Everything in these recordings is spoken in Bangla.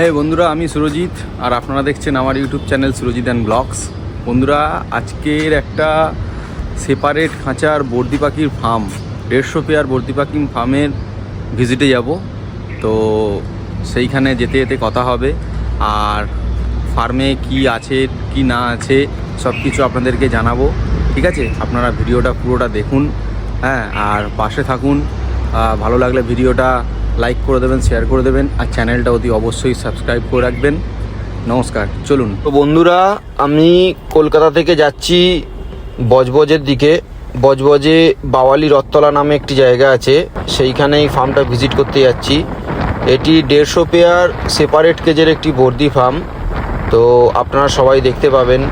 হ্যাঁ বন্ধুরা, আমি সুরজিৎ, আর আপনারা দেখছেন আমার YouTube channel Surajit and blogs. বন্ধুরা, আজকের একটা সেপারেট খাঁচার বর্দি পাখির ফার্ম দেড়শো পেয়ার বর্দি পাখির ফার্মের ভিজিটে যাব। তো সেইখানে যেতে যেতে কথা হবে, আর ফার্মে কি আছে, কি না আছে সব কিছু আপনাদেরকে জানাব। ঠিক আছে? আপনারা ভিডিওটা পুরোটা দেখুন হ্যাঁ আর পাশে থাকুন। ভালো লাগলে ভিডিওটা লাইক করে দেবেন শেয়ার করে দেবেন, আর চ্যানেলটা অতি অবশ্যই সাবস্ক্রাইব করে রাখবেন। নমস্কার, চলুন। তো বন্ধুরা, আমি কলকাতা থেকে যাচ্ছি বজবজের দিকে। বজবজে বাওয়ালি রথতলা নামে একটি জায়গা আছে। সেইখানে এই ফার্মটা ভিজিট করতে যাচ্ছি। এটি দেড়শো পেয়ার সেপারেট কেজের একটি বর্দি ফার্ম তো আপনারা সবাই দেখতে পাবেন।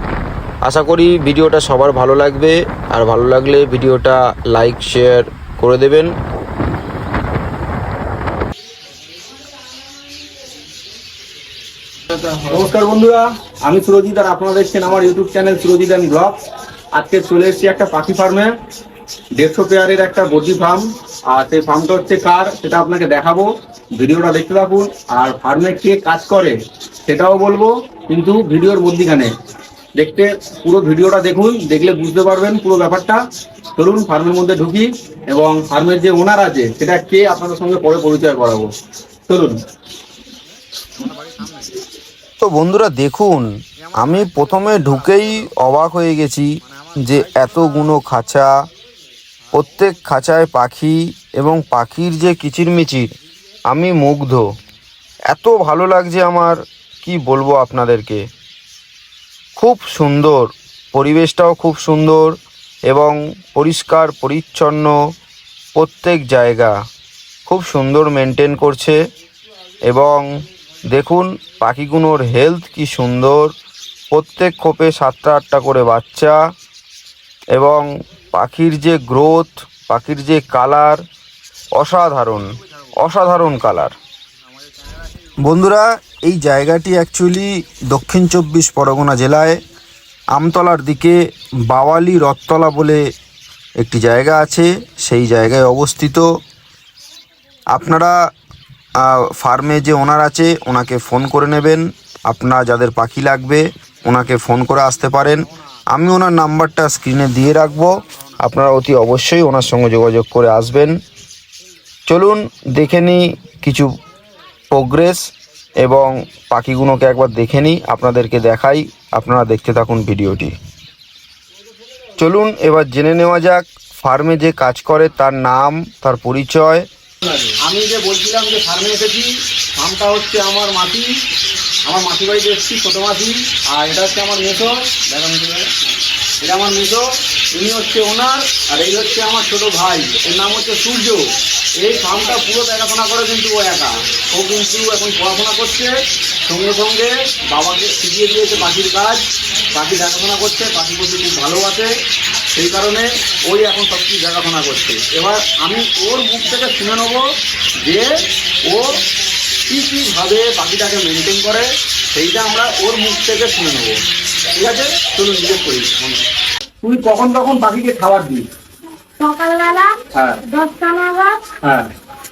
আশা করি ভিডিওটা সবার ভালো লাগবে। আর ভালো লাগলে ভিডিওটা লাইক শেয়ার করে দেবেন। নমস্কার বন্ধুরা, আমি সুরজিৎ আর আপনারা দেখছেন আমার YouTube channel Surajit and blog আজকে চলে এসেছি একটা পাখি ফার্মে দেড়শো পেয়ারের একটা বর্জি ফার্ম আর সেই ফার্মটা হচ্ছে কার, সেটা আপনাকে দেখাবো। ভিডিওটা দেখতে থাকুন। আর ফার্মে কে কাজ করে, সেটাও বলব। কিন্তু ভিডিওর মধ্যিখানে দেখতে, পুরো ভিডিওটা দেখুন, দেখলে বুঝতে পারবেন পুরো ব্যাপারটা। চলুন ফার্মের মধ্যে ঢুকি এবং ফার্মের যে ওনার আছে, সেটা কে আপনাদের সঙ্গে পরে পরিচয় করাবো। চলুন। তো বন্ধুরা দেখুন, আমি প্রথমে ঢুকেই অবাক হয়ে গেছি যে এতগুলো খাঁচা, প্রত্যেক খাঁচায় পাখি এবং পাখির যে কিচিরমিচির, আমি মুগ্ধ। এত ভালো লাগছে আমার, কি বলব আপনাদেরকে? খুব সুন্দর, পরিবেশটাও খুব সুন্দর এবং পরিষ্কার, পরিচ্ছন্ন প্রত্যেক জায়গা। খুব সুন্দর মেনটেন করছে এবং দেখুন পাখিগুলোর হেলথ কি সুন্দর। প্রত্যেক খোপে সাতটা আটটা করে বাচ্চা। এবং পাখির যে গ্রোথ পাখির যে কালার অসাধারণ অসাধারণ কালার বন্ধুরা, এই জায়গাটি অ্যাকচুয়ালি দক্ষিণ চব্বিশ পরগনা জেলায়। আমতলার দিকে বাওয়ালি রথতলা বলে একটি জায়গা আছে, সেই জায়গায় অবস্থিত। আপনারা ফার্মে যে ওনার আছে, ওনাকে ফোন করে নেবেন। আপনার যাদের পাখি লাগবে, ওনাকে ফোন করে আসতে পারেন। আমি ওনার নাম্বারটা স্ক্রিনে দিয়ে রাখব। আপনারা অতি অবশ্যই ওনার সঙ্গে যোগাযোগ করে আসবেন। চলুন, দেখে নিই কিছু প্রোগ্রেস এবং পাখিগুলোকে একবার দেখে নিই, আপনাদেরকে দেখাই। আপনারা দেখতে থাকুন ভিডিওটি। চলুন, এবার জেনে নেওয়া যাক ফার্মে যে কাজ করে, তার নাম, তার পরিচয় আমি যে বলছিলাম যে ফার্মে এসেছি ফার্মটা হচ্ছে আমার মাটি আমার মাটি বাড়িতে এসেছি ছোটো মাটি আর এটা হচ্ছে আমার মেসো। দেখা এটা আমার মেসো উনি হচ্ছে ওনার, আর এই হচ্ছে আমার ছোট ভাই। এর নাম হচ্ছে সূর্য। এই ফার্মটা পুরো দেখাশোনা করে কিন্তু ও একা। ও কিন্তু এখন পড়াশোনা করছে, সঙ্গে সঙ্গে বাবাকে শিখিয়ে দিয়েছে পাখির কাজ। পাখি দেখাশোনা করছে, পাখি পশু খুব ভালোবাসে সেই কারণে ওই এখন সব কিছু দেখাশোনা করছে। এবার আমি ওর মুখ থেকে শুনে নেব যে ও কী কীভাবে পাখিটাকে মেনটেন করে, সেইটা আমরা ওর মুখ থেকে শুনে নেব। ঠিক আছে? চলুন জিজ্ঞেস করি তুই কখন কখন পাখিকে খাবার দিস? সকালবেলা হ্যাঁ। দশটা নাগাদ হ্যাঁ।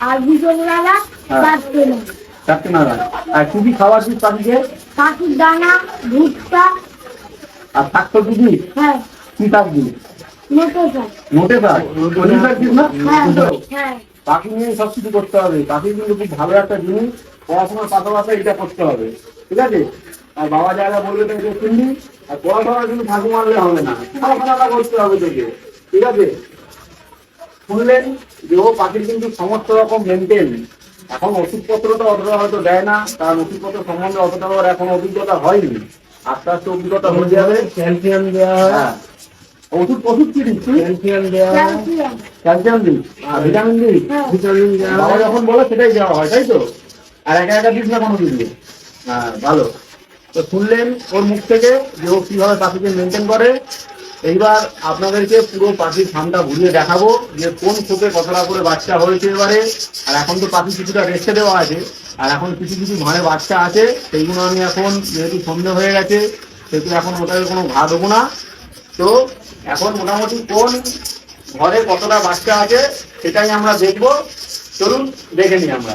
আর বিকেলবেলা হ্যাঁ। চারটে নাগাদ। চারটে নাগাদ। আর তুই কি খাবার দিস পাখিকে? পাখির দানা ভুট্টা। আর শাক হ্যাঁ। কি শাক শাক। শাক? শাক দিস না? হ্যাঁ পাখি নিয়ে সব কিছু করতে হবে। পাখি কিন্তু খুব ভালো একটা জিনিস। পড়াশোনার পাশাপাশি এটা করতে হবে। ঠিক আছে? আর বাবা যা বলবে তাই শুনবি। আর পড়াশোনা কিন্তু ফাঁকি মারলে হবে না পড়াশোনাটা করতে হবে তোকে ঠিক আছে? শুনলেন যে ও পাখির কিন্তু সমস্ত রকম মেনটেন এখন ওষুধপত্র তো অতটা হয়তো দেয় না কারণ ওষুধপত্র সম্বন্ধে অতটা ওর এখন অভিজ্ঞতা হয়নি। আস্তে আস্তে অভিজ্ঞতা হয়ে যাবে। ক্যালসিয়াম দেওয়া হয়। হ্যাঁ। ওষুধ ওষুধ কি দিচ্ছি ক্যালসিয়াম দেওয়া হয়। ক্যালসিয়াম। দিই আর ভিটামিন দিই হ্যাঁ। ভিটামিন দেওয়া যখন বলে সেটাই দেওয়া হয় তাই তো? আর একা একা দিস না কোনো কিছু হ্যাঁ ভালো। তো শুনলেন ওর মুখ থেকে যে ও কীভাবে পাখিকে মেনটেন করে। এইবার আপনাদেরকে পুরো পাখির ফার্মটা ঘুরিয়ে দেখাবো যে কোন খোপে কতটা করে বাচ্চা হয়েছে এবারে। আর এখন তো পাখি কিছুটা রেস্টে দেওয়া আছে। আর এখন কিছু কিছু ঘরে বাচ্চা আছে, সেইগুলো আমি এখন যেহেতু সন্ধে হয়ে গেছে, সেহেতু এখন ওটাকে কোনো ঘা দেবো না। তো এখন মোটামুটি কোন ঘরে কতটা বাচ্চা আছে সেটাই আমরা দেখব। চলুন দেখে নিই আমরা।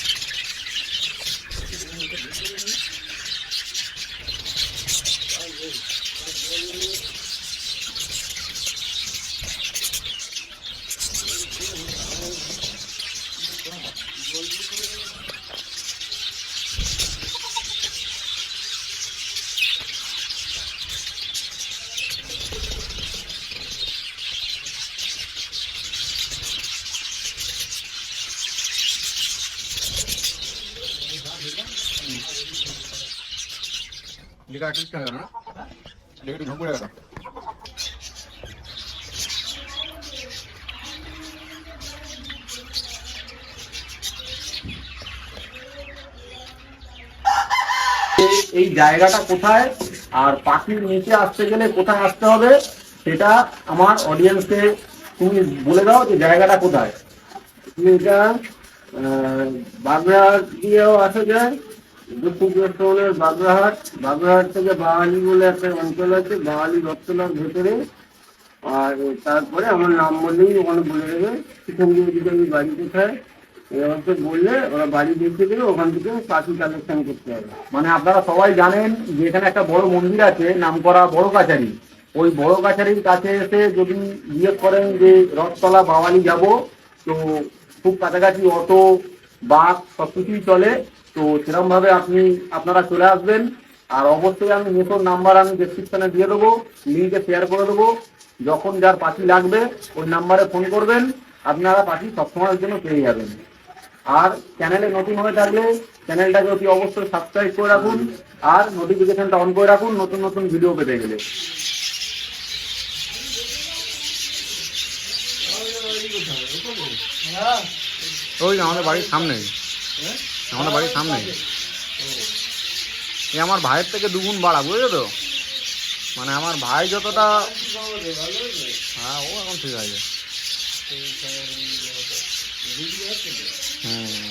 এই- জায়গাটা কোথায়? আর পাখির নিচে আসতে গেলে কোথায় আসতে হবে, সেটা আমার অডিয়েন্সকে তুমি বলে দাও যে জায়গাটা কোথায়। তুমি এটা বাগড়াহাট দিয়েও আসা যায়। দক্ষিণ চব্বিশ পরগনার বাগড়াহাট বাগড়াহাট থেকে বাঙালি বলে একটা অঞ্চল আছে, বাঙালি রথতলার ভেতরে। আর তারপরে আমার নাম বললেই ওখানে বলে দেবে সেখান যদি আমি বাড়ি কোথায়? এবারকে বললে, ওরা বাড়ি দেখিয়ে দেবে ওখান থেকে পাখি কালেকশন করতে হবে। মানে আপনারা সবাই জানেন যে এখানে একটা বড় মন্দির আছে নামকরা বড় কাছারি। ওই বড় কাছারির কাছে এসে যদি জিজ্ঞেস করেন যে রথতলা বাওয়ালি যাব, তো খুব কাছাকাছি অটো, বাস সব কিছুই চলে। তো সেরকম ভাবে আপনি আপনারা চলে আসবেন। আর অবশ্যই আমি নতুন নাম্বার আমি ডেসক্রিপশনে দিয়ে দেবো লিঙ্কে শেয়ার করে দেবো। যখন যার পাখি লাগবে ওই নাম্বারে ফোন করবেন। আপনারা পাখি সবসময়ের জন্য পেয়ে যাবেন। আর চ্যানেলে নতুন হয়ে থাকলে চ্যানেলটাকে অতি অবশ্যই সাবস্ক্রাইব করে রাখুন। আর নোটিফিকেশনটা অন করে রাখুন নতুন নতুন ভিডিও পেতে গেলে। ওই আমাদের বাড়ির সামনে। আমাদের বাড়ির সামনে। এ আমার ভাইয়ের থেকে দুগুণ বাড়া বুঝলে তো? মানে আমার ভাই যতটা হ্যাঁ ও এখন ঠিক আছে। হুম